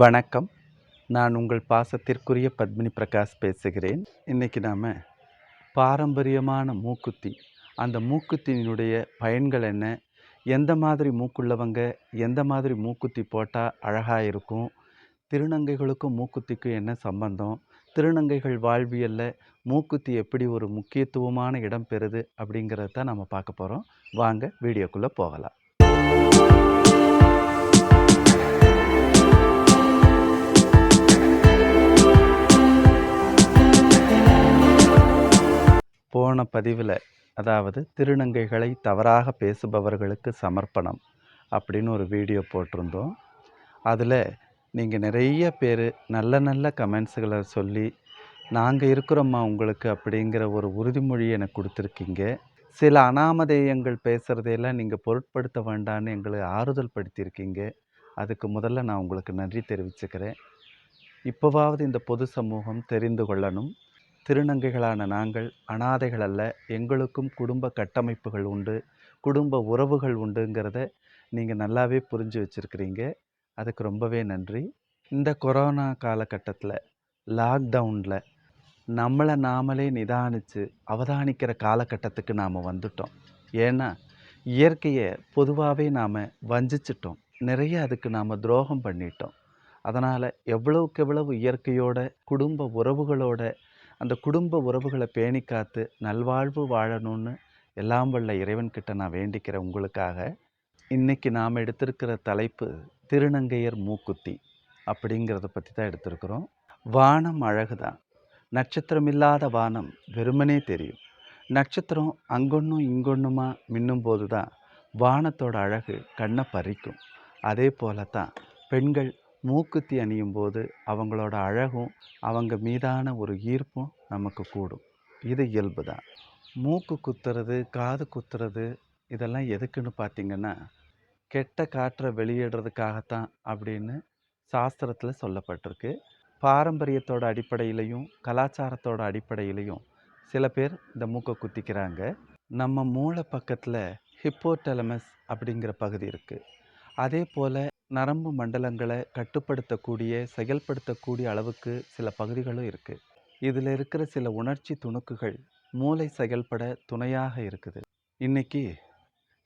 வணக்கம். நான் உங்கள் பாசத்திற்குரிய பத்மினி பிரகாஷ் பேசுகிறேன். இன்றைக்கி நாம் பாரம்பரியமான மூக்குத்தி. அந்த மூக்குத்தியினுடைய பயன்கள் என்ன? எந்த மாதிரி மூக்குள்ளவங்க எந்த மாதிரி மூக்குத்தி போட்டால் அழகாக இருக்கும்? திருநங்கைகளுக்கும் மூக்குத்திக்கும் என்ன சம்பந்தம்? திருநங்கைகள் வாழ்வியலில் மூக்குத்தி எப்படி ஒரு முக்கியத்துவமான இடம் பெறுது அப்படிங்கிறத தான் நம்ம பார்க்க போகிறோம் வாங்க வீடியோக்குள்ளே போகலாம். போன பதிவில் அதாவது திருநங்கைகளை தவறாக பேசுபவர்களுக்கு சமர்ப்பணம் அப்படின்னு ஒரு வீடியோ போட்டிருந்தோம். அதில் நீங்கள் நிறைய பேர் நல்ல நல்ல கமெண்ட்ஸுகளை சொல்லி நாங்கள் இருக்கிறோம்மா உங்களுக்கு அப்படிங்கிற ஒரு உறுதிமொழி எனக்கு கொடுத்துருக்கீங்க. சில அனாமதேயங்கள் பேசுகிறதையெல்லாம் நீங்கள் பொருட்படுத்த வேண்டான்னு எங்களை ஆறுதல் படுத்தியிருக்கீங்க. அதுக்கு முதல்ல நான் உங்களுக்கு நன்றி தெரிவிச்சுக்கிறேன். இப்போவாவது இந்த பொது சமூகம் தெரிந்து கொள்ளணும். திருநங்கைகளான நாங்கள் அனாதைகள் அல்ல எங்களுக்கும் குடும்ப கட்டமைப்புகள் உண்டு குடும்ப உறவுகள் உண்டுங்கிறத நீங்கள் நல்லாவே புரிஞ்சு வச்சுருக்கிறீங்க. அதுக்கு ரொம்பவே நன்றி. இந்த கொரோனா காலகட்டத்தில் லாக்டவுனில் நம்மளை நாமளே நிதானித்து அவதானிக்கிற காலகட்டத்துக்கு நாம் வந்துட்டோம். ஏன்னா இயற்கையை பொதுவாகவே நாம் வஞ்சிச்சிட்டோம். நிறைய அதுக்கு நாம் துரோகம் பண்ணிட்டோம். அதனால் எவ்வளவுக்கு எவ்வளவு இயற்கையோட குடும்ப உறவுகளோட அந்த குடும்ப உறவுகளை பேணி காத்து நல்வாழ்வு வாழணும்னு எல்லாம் வல்ல இறைவன்கிட்ட நான் வேண்டிக்கிறேன் உங்களுக்காக இன்னைக்கு நாம் எடுத்திருக்கிற தலைப்பு திருநங்கையர் மூக்குத்தி அப்படிங்கிறத பற்றி தான் எடுத்திருக்கிறோம். வானம் அழகு தான் நட்சத்திரம் இல்லாத வானம் வெறுமனே தெரியும். நட்சத்திரம் அங்கொன்னும் இங்கொன்னுமா மின்னும் போது தான் வானத்தோட அழகு கண்ணை பறிக்கும். அதே போல தான் பெண்கள் மூக்குத்தி அணியும் போது அவங்களோட அழகும் அவங்க மீதான ஒரு ஈர்ப்பும் நமக்கு கூடும். இது இயல்பு தான். மூக்கு குத்துறது காது குத்துறது இதெல்லாம் எதுக்குன்னு பார்த்தீங்கன்னா கெட்ட காற்றை வெளியிடுறதுக்காகத்தான் அப்படின்னு சாஸ்திரத்தில் சொல்லப்பட்டிருக்கு. பாரம்பரியத்தோட அடிப்படையிலையும் கலாச்சாரத்தோட அடிப்படையிலையும் சில பேர் இந்த மூக்கை குத்திக்கிறாங்க. நம்ம மூளை பக்கத்தில் ஹிப்போடெலமஸ் அப்படிங்கிற பகுதி இருக்குது அதே போல் நரம்பு மண்டலங்களை கட்டுப்படுத்தக்கூடிய செயல்படுத்தக்கூடிய அளவுக்கு சில பகுதிகளும் இருக்குது இதில் இருக்கிற சில உணர்ச்சி துணுக்குகள் மூளை செயல்பட துணையாக இருக்குது. இன்றைக்கி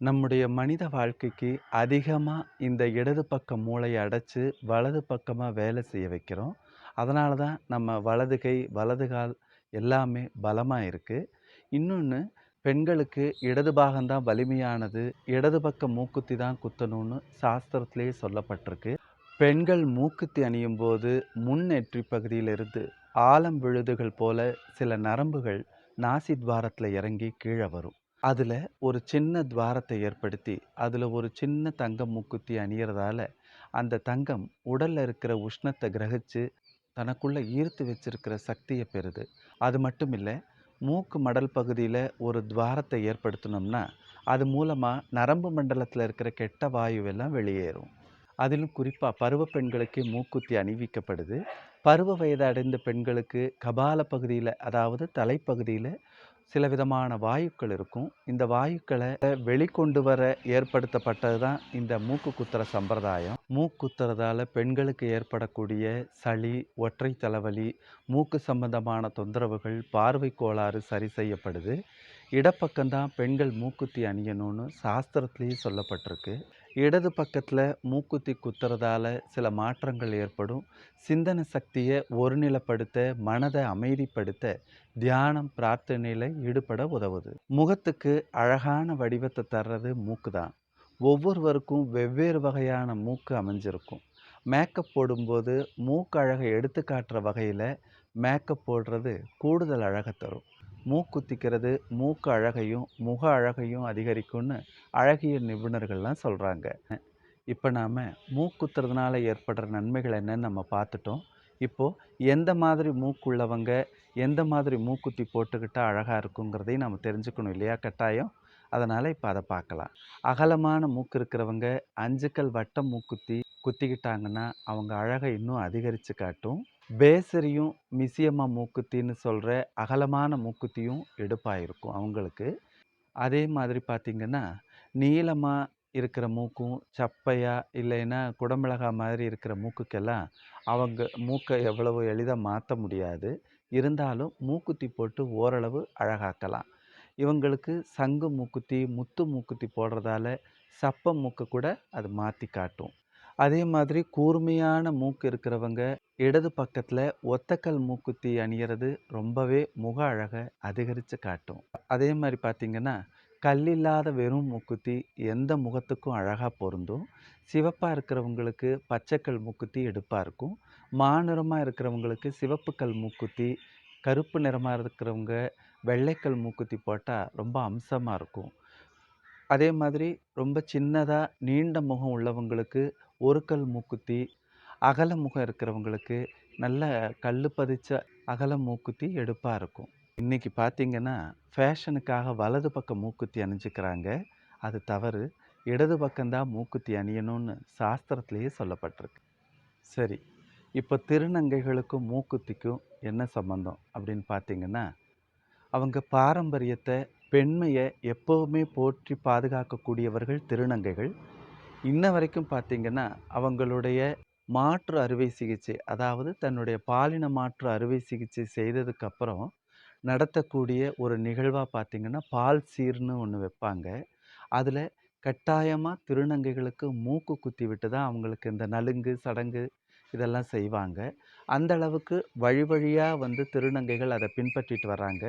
நம்முடைய மனித வாழ்க்கைக்கு அதிகமாக இந்த இடது பக்க மூளையை அடைச்சி வலது பக்கமாக வேலை செய்ய வைக்கிறோம். அதனால தான் நம்ம வலது கை வலது கால் எல்லாமே பலமாக இருக்குது இன்னொன்று பெண்களுக்கு இடது பாகம்தான் வலிமையானது இடது பக்கம் மூக்குத்தி தான் குத்தணும்னு சாஸ்திரத்திலே சொல்லப்பட்டிருக்கு. பெண்கள் மூக்குத்தி அணியும் போது முன் நெற்றி பகுதியிலிருந்து ஆலம் விழுதுகள் போல சில நரம்புகள் நாசி துவாரத்தில் இறங்கி கீழே வரும். அதில் ஒரு சின்ன துவாரத்தை ஏற்படுத்தி அதில் ஒரு சின்ன தங்கம் மூக்குத்தி அணியறதால அந்த தங்கம் உடலில் இருக்கிற உஷ்ணத்தை கிரகிச்சு தனக்குள்ளே ஈர்த்து வச்சிருக்கிற சக்தியை பெறுது. அது மட்டும் இல்லை மூக்கு மடல் பகுதியில் ஒரு துவாரத்தை ஏற்படுத்தினோம்னா அது மூலமாக நரம்பு மண்டலத்தில் இருக்கிற கெட்ட வாயுவெல்லாம் வெளியேறும். அதிலும் குறிப்பாக பருவ பெண்களுக்கு மூக்குத்தி அணிவிக்கப்படுது. பருவ வயது அடைந்த பெண்களுக்கு கபால பகுதியில் அதாவது தலைப்பகுதியில் சில விதமான வாயுக்கள் இருக்கும். இந்த வாயுக்களை வெளிக்கொண்டு வர ஏற்படுத்தப்பட்டது தான் இந்த மூக்கு குத்துற சம்பிரதாயம். மூக்குத்துறதால பெண்களுக்கு ஏற்படக்கூடிய சளி ஒற்றை தலைவலி மூக்கு சம்பந்தமான தொந்தரவுகள் பார்வை கோளாறு சரி செய்யப்படுது. இடப்பக்கம்தான் பெண்கள் மூக்குத்தி அணியணும்னு சாஸ்திரத்திலேயே சொல்லப்பட்டிருக்கு. இடது பக்கத்தில் மூக்குத்தி குத்துறதால சில மாற்றங்கள் ஏற்படும். சிந்தனை சக்தியை ஒருநிலைப்படுத்த மனதை அமைதிப்படுத்த தியானம் பிரார்த்தனையில் ஈடுபட உதவுது. முகத்துக்கு அழகான வடிவத்தை தர்றது மூக்கு தான். ஒவ்வொருவருக்கும் வெவ்வேறு வகையான மூக்கு அமைஞ்சிருக்கும். மேக்கப் போடும்போது மூக்கு அழகை எடுத்து காட்டுற வகையில் மேக்கப் போடுறது கூடுதல் அழகை தரும். மூக்குத்திக்கிறது மூக்கு அழகையும் முக அழகையும் அதிகரிக்கும்னு அழகிய நிபுணர்கள்லாம் சொல்கிறாங்க இப்போ நாம் மூக்குத்துறதுனால ஏற்படுற நன்மைகள் என்னன்னு நம்ம பார்த்துட்டோம். இப்போது எந்த மாதிரி மூக்குள்ளவங்க எந்த மாதிரி மூக்குத்தி போட்டுக்கிட்டால் அழகாக இருக்குங்கிறதையும் நம்ம தெரிஞ்சுக்கணும் இல்லையா கட்டாயம்? அதனால் இப்போ அதை பார்க்கலாம். அகலமான மூக்கு இருக்கிறவங்க அஞ்சுக்கல் வட்டம் மூக்குத்தி குத்திக்கிட்டாங்கன்னா அவங்க அழகை இன்னும் அதிகரித்து காட்டும். பேசரியும் மிசியம்மா மூக்குத்தின்னு சொல்கிற அகலமான மூக்குத்தியும் எடுப்பாக இருக்கும் அவங்களுக்கு அதே மாதிரி பார்த்திங்கன்னா நீளமாக இருக்கிற மூக்கும், சப்பையாக இல்லைன்னா குடமிளகா மாதிரி இருக்கிற மூக்குக்கெல்லாம் அவங்க மூக்கை எவ்வளவு எளிதாக மாற்ற முடியாது. இருந்தாலும் மூக்குத்தி போட்டு ஓரளவு அழகாக்கலாம். இவங்களுக்கு சங்கு மூக்குத்தி, முத்து மூக்குத்தி போடுறதால சப்ப மூக்கு கூட அது மாற்றி காட்டும். அதே மாதிரி கூர்மையான மூக்கு இருக்கிறவங்க இடது பக்கத்தில் ஒத்தக்கல் மூக்குத்தி அணியிறது ரொம்பவே முக அழகை அதிகரித்து காட்டும். அதே மாதிரி பார்த்திங்கன்னா கல் கல்லில்லாத வெறும் மூக்குத்தி எந்த முகத்துக்கும் அழகாக பொருந்தும். சிவப்பாக இருக்கிறவங்களுக்கு பச்சைக்கல் மூக்குத்தி எடுப்பாக இருக்கும். மாநிறமாக இருக்கிறவங்களுக்கு சிவப்பு கல் மூக்குத்தி, கருப்பு நிறமாக இருக்கிறவங்க வெள்ளைக்கல் மூக்குத்தி போட்டால் ரொம்ப அம்சமாக இருக்கும். அதே மாதிரி ரொம்ப சின்னதாக நீண்ட முகம் உள்ளவங்களுக்கு ஒரு கல் மூக்குத்தி, அகல முகம் இருக்கிறவங்களுக்கு நல்ல கல் பதிச்ச அகல மூக்குத்தி எடுப்பாக இருக்கும். இன்றைக்கி பார்த்தீங்கன்னா, ஃபேஷனுக்காக வலது பக்கம் மூக்குத்தி அணிஞ்சுக்கிறாங்க. அது தவறு. இடது பக்கம்தான் மூக்குத்தி அணியணும்னு சாஸ்திரத்திலேயே சொல்லப்பட்டிருக்கு. சரி. இப்போ திருநங்கைகளுக்கும் மூக்குத்திக்கும் என்ன சம்பந்தம் அப்படின்னு பார்த்தீங்கன்னா, அவங்க பாரம்பரியத்தை பெண்மையை எப்போவுமே போற்றி பாதுகாக்கக்கூடியவர்கள் திருநங்கைகள். இன்ன வரைக்கும் பார்த்தீங்கன்னா, அவங்களுடைய மாற்று அறுவை சிகிச்சை, அதாவது தன்னுடைய பாலின மாற்று அறுவை சிகிச்சை செய்ததுக்கப்புறம் நடத்தக்கூடிய ஒரு நிகழ்வாக பார்த்தீங்கன்னா, பால் சீர்னு ஒன்று வைப்பாங்க. அதில் கட்டாயமாக திருநங்கைகளுக்கு மூக்கு குத்தி விட்டு தான் அவங்களுக்கு இந்த நலுங்கு, சடங்கு இதெல்லாம் செய்வாங்க. அந்த அளவுக்கு வழி வழியாக வந்து திருநங்கைகள் அதை பின்பற்றிட்டு வர்றாங்க.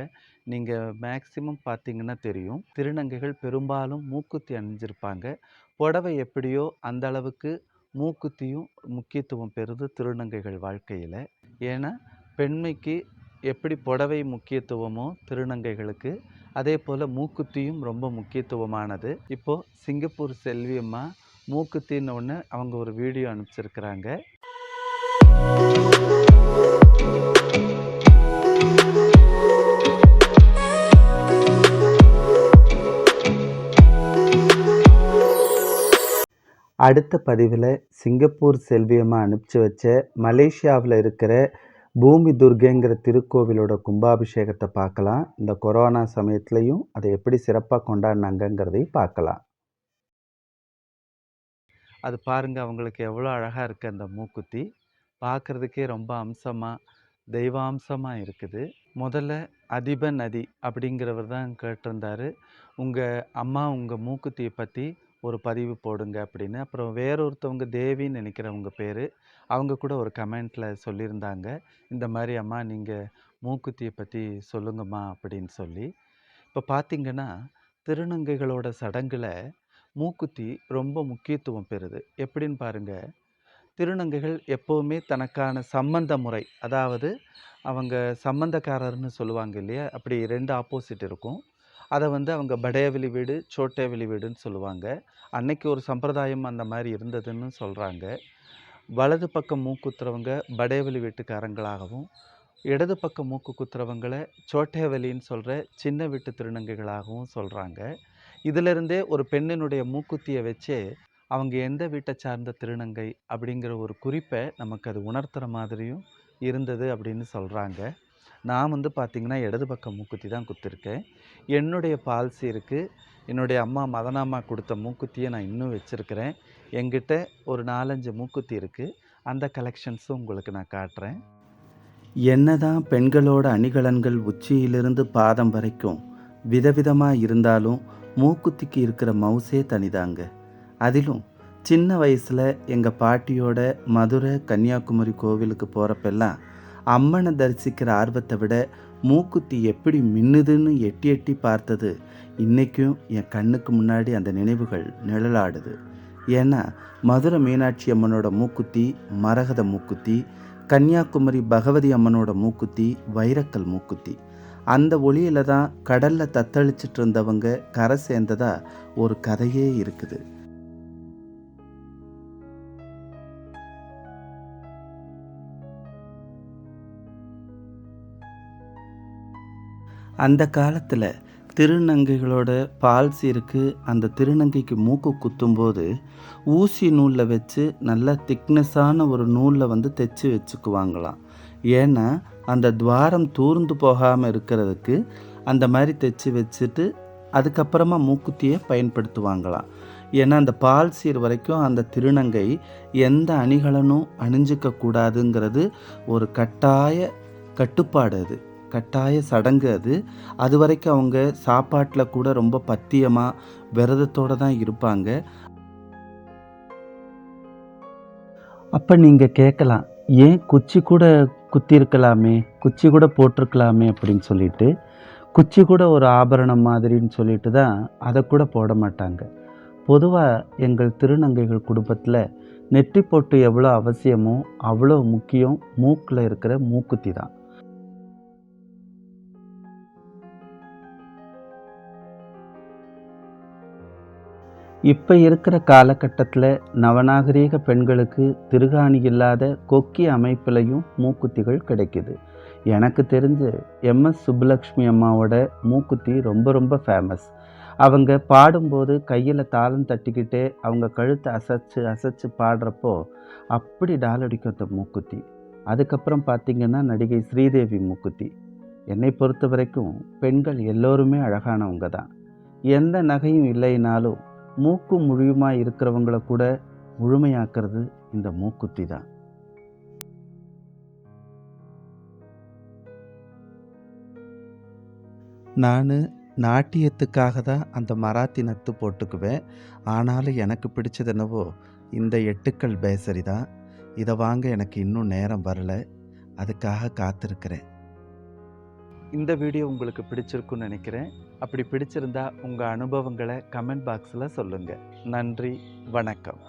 நீங்கள் மேக்சிமம் பார்த்தீங்கன்னா தெரியும். திருநங்கைகள் பெரும்பாலும் மூக்குத்தி அணிஞ்சிருப்பாங்க. புடவை எப்படியோ அந்த அளவுக்கு மூக்குத்தியும் முக்கியத்துவம் பெறுது திருநங்கைகள் வாழ்க்கையில் ஏன்னா, பெண்மைக்கு எப்படி புடவை முக்கியத்துவமோ திருநங்கைகளுக்கு, அதே போல் மூக்குத்தியும் ரொம்ப முக்கியத்துவமானது. இப்போ சிங்கப்பூர் செல்வி அம்மா மூக்குத்தின்னு ஒன்று அவங்க ஒரு வீடியோ அனுப்பிச்சிருக்கிறாங்க. அடுத்த பதிவில் சிங்கப்பூர் செல்வியமாக அனுப்பிச்சி அனுப்பிச்சு வச்ச மலேசியாவில் இருக்கிற பூமி துர்க்கைங்கிற திருக்கோவிலோட கும்பாபிஷேகத்தை பார்க்கலாம். இந்த கொரோனா சமயத்துலையும் அதை எப்படி சிறப்பாக கொண்டாடினாங்கங்கிறதையும் பார்க்கலாம். அது பாருங்கள் அவங்களுக்கு எவ்வளோ அழகாக இருக்குது அந்த மூக்குத்தி. பார்க்கறதுக்கே ரொம்ப அம்சமாக தெய்வாம்சமாக இருக்குது. முதல்ல அதிப நதி அப்படிங்கிறவர் தான் கேட்டிருந்தாரு. உங்கள் அம்மா உங்கள் மூக்குத்தியை பற்றி ஒரு பதிவு போடுங்க அப்படின்னு. அப்புறம் வேறொருத்தவங்க தேவின்னு நினைக்கிறவங்க பேர் அவங்க கூட ஒரு கமெண்ட்டில் சொல்லியிருந்தாங்க. இந்த மாதிரி அம்மா நீங்கள் மூக்குத்தியை பற்றி சொல்லுங்கம்மா அப்படின்னு சொல்லி. இப்போ பார்த்தீங்கன்னா, திருநங்கைகளோட சடங்குல மூக்குத்தி ரொம்ப முக்கியத்துவம் பெறுது. எப்படின்னு பாருங்கள் திருநங்கைகள் எப்போவுமே தனக்கான சம்பந்த முறை, அதாவது அவங்க சம்பந்தக்காரர்னு சொல்லுவாங்க இல்லையா? அப்படி ரெண்டு ஆப்போசிட் இருக்கும். அதை வந்து அவங்க படையவெளி வீடு, சோட்டேவெளி வீடுன்னு சொல்லுவாங்க. அன்னைக்கு ஒரு சம்பிரதாயம் அந்த மாதிரி இருந்ததுன்னு சொல்கிறாங்க வலது பக்கம் மூக்குத்துறவங்க படையவெளி வீட்டுக்காரங்களாகவும், இடது பக்கம் மூக்கு குத்துறவங்களை சோட்டைவெளின்னு சொல்கிற சின்ன வீட்டு திருநங்கைகளாகவும் சொல்கிறாங்க இதிலிருந்தே ஒரு பெண்ணினுடைய மூக்குத்தியை வச்சே, அவங்க எந்த வீட்டை சார்ந்த திருநங்கை அப்படிங்கிற ஒரு குறிப்பை நமக்கு அது உணர்த்துற மாதிரியும் இருந்தது அப்படின்னு சொல்கிறாங்க நான் வந்து பார்த்திங்கன்னா இடது பக்கம் மூக்குத்தி தான் குத்திருக்கேன். என்னுடைய பால்சி இருக்குது என்னுடைய அம்மா மதனாம்மா கொடுத்த மூக்குத்தியை நான் இன்னும் வச்சுருக்கிறேன் என்கிட்ட ஒரு 4, 5 மூக்குத்தி இருக்குது அந்த கலெக்ஷன்ஸும் உங்களுக்கு நான் காட்டுறேன். என்னதான் பெண்களோட அணிகலன்கள் உச்சியிலிருந்து பாதம் வரைக்கும் விதவிதமாக இருந்தாலும், மூக்குத்திக்கு இருக்கிற மவுசே தனிதாங்க. அதிலும் சின்ன வயசில் எங்கள் பாட்டியோட மதுரை, கன்னியாகுமரி கோவிலுக்கு போகிறப்பெல்லாம் அம்மனை தரிசிக்கிற ஆர்வத்தை விட மூக்குத்தி எப்படி மின்னுதுன்னு எட்டி எட்டி பார்த்தது, இன்றைக்கும் என் கண்ணுக்கு முன்னாடி அந்த நினைவுகள் நிழலாடுது. ஏன்னா, மதுரை மீனாட்சி அம்மனோட மூக்குத்தி மரகத மூக்குத்தி, கன்னியாகுமரி பகவதி அம்மனோட மூக்குத்தி வைரக்கல் மூக்குத்தி. அந்த ஒளியில தான் கடலில் தத்தளிச்சிட்டு இருந்தவங்க கரை சேர்ந்ததா ஒரு கதையே இருக்குது. அந்த காலத்தில் திருநங்கைகளோட பால் சீருக்கு அந்த திருநங்கைக்கு மூக்கு குத்தும்போது, ஊசி நூலில் வச்சு நல்லா திக்னஸான ஒரு நூலில் வந்து தைச்சி வச்சுக்குவாங்களாம். ஏன்னா, அந்த துவாரம் தூர்ந்து போகாமல் இருக்கிறதுக்கு அந்த மாதிரி தைச்சி வச்சுட்டு, அதுக்கப்புறமா மூக்குத்தியே பயன்படுத்துவாங்களாம். ஏன்னா அந்த பால் சீர் வரைக்கும் அந்த திருநங்கை எந்த அணிகலனும் அணிஞ்சிக்க கூடாதுங்கிறது ஒரு கட்டாய கட்டுப்பாடு அது கட்டாய சடங்கு அது. அது வரைக்கும் அவங்க சாப்பாட்டில் கூட ரொம்ப பத்தியமாக விரதத்தோடு தான் இருப்பாங்க. அப்போ நீங்கள் கேட்கலாம் ஏன் குச்சி கூட குத்திருக்கலாமே? குச்சி கூட போட்டிருக்கலாமே? அப்படின்னு சொல்லிட்டு குச்சி கூட ஒரு ஆபரணம் மாதிரின்னு சொல்லிட்டு தான் அதை கூட போட மாட்டாங்க. பொதுவாக எங்கள் திருநங்கைகள் குடும்பத்தில் நெற்றி போட்டு எவ்வளோ அவசியமோ அவ்வளோ முக்கியம் மூக்கில் இருக்கிற மூக்குத்தி தான். இப்போ இருக்கிற காலகட்டத்தில் நவநாகரீக பெண்களுக்கு திருகாணி இல்லாத கொக்கி அமைப்பிலையும் மூக்குத்திகள் கிடைக்குது. எனக்கு தெரிஞ்சு எம்எஸ் சுப்புலக்ஷ்மி அம்மாவோட மூக்குத்தி ரொம்ப ரொம்ப ஃபேமஸ் அவங்க பாடும்போது கையில் தாளம் தட்டிக்கிட்டே அவங்க கழுத்தை அசைச்சு அசைச்சு பாடுறப்போ அப்படி டாலடிக்கும் அந்த மூக்குத்தி. அதுக்கப்புறம் பார்த்திங்கன்னா நடிகை ஸ்ரீதேவி மூக்குத்தி. என்னை பொறுத்த வரைக்கும் பெண்கள் எல்லோருமே அழகானவங்க தான். எந்த நகையும் இல்லைனாலும் மூக்கு முழியுமாக இருக்கிறவங்கள கூட முழுமையாக்குறது இந்த மூக்குத்தி தான் நான் நாட்டியத்துக்காக தான் அந்த மராத்தி நத்து போட்டுக்குவேன். ஆனாலும் எனக்கு பிடிச்சது என்னவோ இந்த எட்டுக்கள் பேசரி தான் இதை வாங்க எனக்கு இன்னும் நேரம் வரலை. அதுக்காக காத்திருக்கிறேன். இந்த வீடியோ உங்களுக்கு பிடிச்சிருக்குன்னு நினைக்கிறேன். அப்படி பிடிச்சிருந்தா உங்கள் அனுபவங்களை கமெண்ட் பாக்ஸில் சொல்லுங்கள் நன்றி வணக்கம்.